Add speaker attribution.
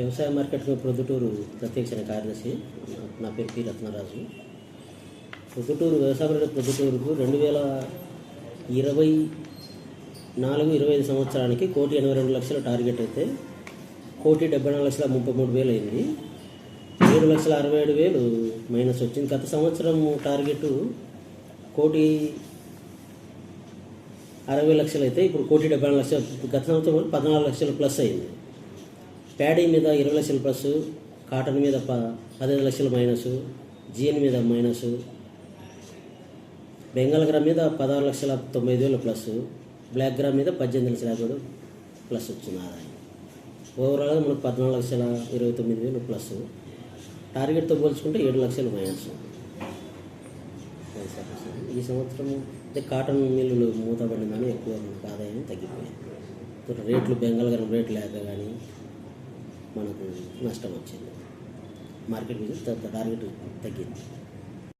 Speaker 1: వ్యవసాయ మార్కెట్లో ప్రొద్దుటూరు ప్రత్యక్ష కార్యదర్శి నా పేరు పి. రత్నరాజు. ప్రొద్దుటూరు వ్యవసాయ మార్కెట్ ప్రొద్దుటూరుకు రెండు వేల ఇరవై నాలుగు ఇరవై ఐదు సంవత్సరానికి కోటి ఎనభై రెండు లక్షల టార్గెట్ అయితే కోటి డెబ్బై నాలుగు లక్షల ముప్పై మూడు వేలు అయింది. ఏడు లక్షల అరవై ఏడు వేలు మైనస్ వచ్చింది. గత సంవత్సరం టార్గెట్ కోటి అరవై లక్షలు అయితే ఇప్పుడు కోటి డెబ్బై నాలుగు లక్షలు గత సంవత్సరం పద్నాలుగు లక్షలు ప్లస్ అయింది. ప్యాడీ మీద ఇరవై లక్షలు ప్లస్ కాటన్ మీద ప పదిహేను లక్షల minus G N minus Bengal gram మీద పదహారు లక్షల తొంభై ఐదు వేలు ప్లస్ బ్లాక్ గ్రామ్ మీద పద్దెనిమిది లక్షల యాభై ప్లస్ వచ్చింది ఆదాయం ఓవరాల్గా మనకు పద్నాలుగు లక్షల ఇరవై తొమ్మిది వేలు ప్లస్. టార్గెట్తో పోల్చుకుంటే ఏడు లక్షలు మైనస్. ఈ సంవత్సరం అంటే కాటన్ మిల్లులు మూతపడిందని ఎక్కువ మనకు ఆదాయం తగ్గిపోయింది రేట్లు బెంగాల్ గ్రామ్ రేట్లు లేక కానీ మనకు నష్టం వచ్చింది. మార్కెట్ మీద టార్గెట్ తగ్గింది.